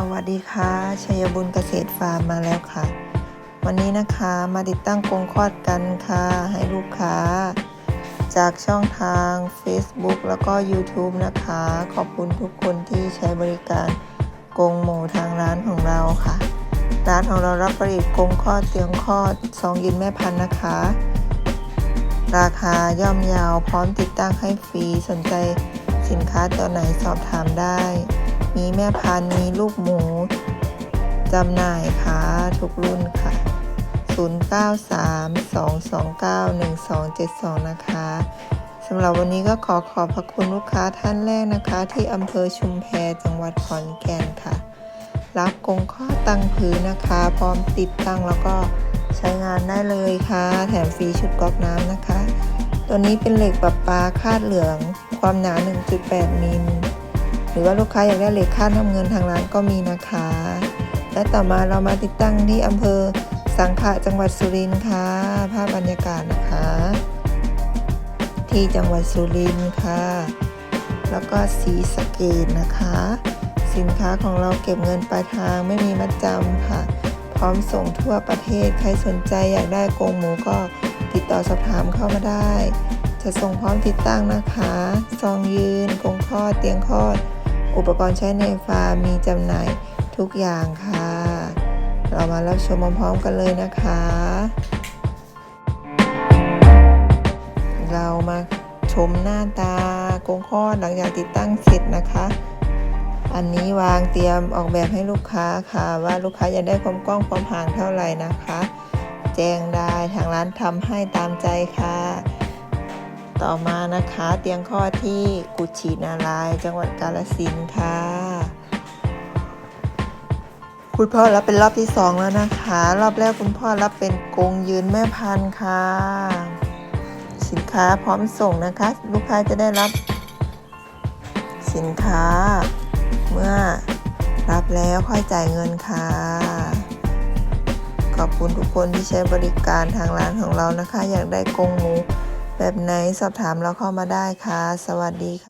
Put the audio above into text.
สวัสดีค่ะชัยบุญเกษตรฟาร์มมาแล้วค่ะ วันนี้นะคะมาติดตั้งกรงคลอดกันค่ะ ให้ลูกค้า จากช่องทาง Facebook แล้วก็ YouTube นะคะ ขอบคุณทุกคนที่ใช้บริการกรงหมูทางร้านของเราค่ะ ร้านของเรารับผลิตกรงคลอดเตียงคลอดซองยินแม่พันธุ์นะคะ ราคาย่อมยาวพร้อมติดตั้งให้ฟรีสนใจสินค้าตัวไหนสอบถามได้ มีแม่พันธุ์มีลูกหมูจำหน่ายค่ะทุกรุ่นค่ะ 0932291272 นะคะสำหรับวันนี้ก็ขอขอบพระคุณลูกค้าท่านแรกนะคะ ที่อำเภอชุมแพจังหวัดขอนแก่นค่ะ รับกงข้อตั้งพื้นนะคะ พร้อมติดตั้งแล้วก็ใช้งานได้เลยค่ะ แถมฟรีชุดก๊อกน้ำนะคะ ตัวนี้เป็นเหล็กประปาคาดเหลือง ความหนา 1.8 มิล รือว่าลูกค้าอยากได้เหล็กคาดน้ำเงินทางร้านก็มีนะคะ และต่อมาเรามาติดตั้งที่อำเภอสังขะจังหวัดสุรินทร์ค่ะ ภาพบรรยากาศนะคะ ที่จังหวัดสุรินทร์ค่ะ แล้วก็สีสะเกดนะคะ สินค้าของเราเก็บเงินปลายทางไม่มีมัดจำค่ะ พร้อมส่งทั่วประเทศ ใครสนใจอยากได้กรงหมูก็ติดต่อสอบถามเข้ามาได้ จะส่งพร้อมติดตั้งนะคะ ซองยืนกรงคลอเตียงคลอ อุปกรณ์ใช้ในฟาร์มมีจำหน่ายทุกอย่างค่ะ เรามารับชมพร้อมๆกันเลยนะคะ เรามาชมหน้าตากรงคลอดหลังจากติดตั้งเสร็จนะคะ อันนี้วางเตรียมออกแบบให้ลูกค้าค่ะ ว่าลูกค้าอยากได้ความกว้างความห่างเท่าไหร่นะคะ แจ้งได้ทางร้านทำให้ตามใจค่ะ ต่อมานะคะเตียงคลอที่กุชินารายจังหวัดกาฬสินค่ะ คุณพ่อรับเป็นรอบที่สองแล้วนะคะ รอบแรกคุณพ่อรับเป็นกรงยืนแม่พันธุ์ค่ะ สินค้าพร้อมส่งนะคะ ลูกค้าจะได้รับ สินค้า เมื่อรับแล้วค่อยจ่ายเงินค่ะขอบคุณทุกคนที่ใช้บริการทางร้านของเรานะคะ อยากได้กรงหมู แบบไหนสอบถามเราเข้ามาได้ค่ะ สวัสดีค่ะ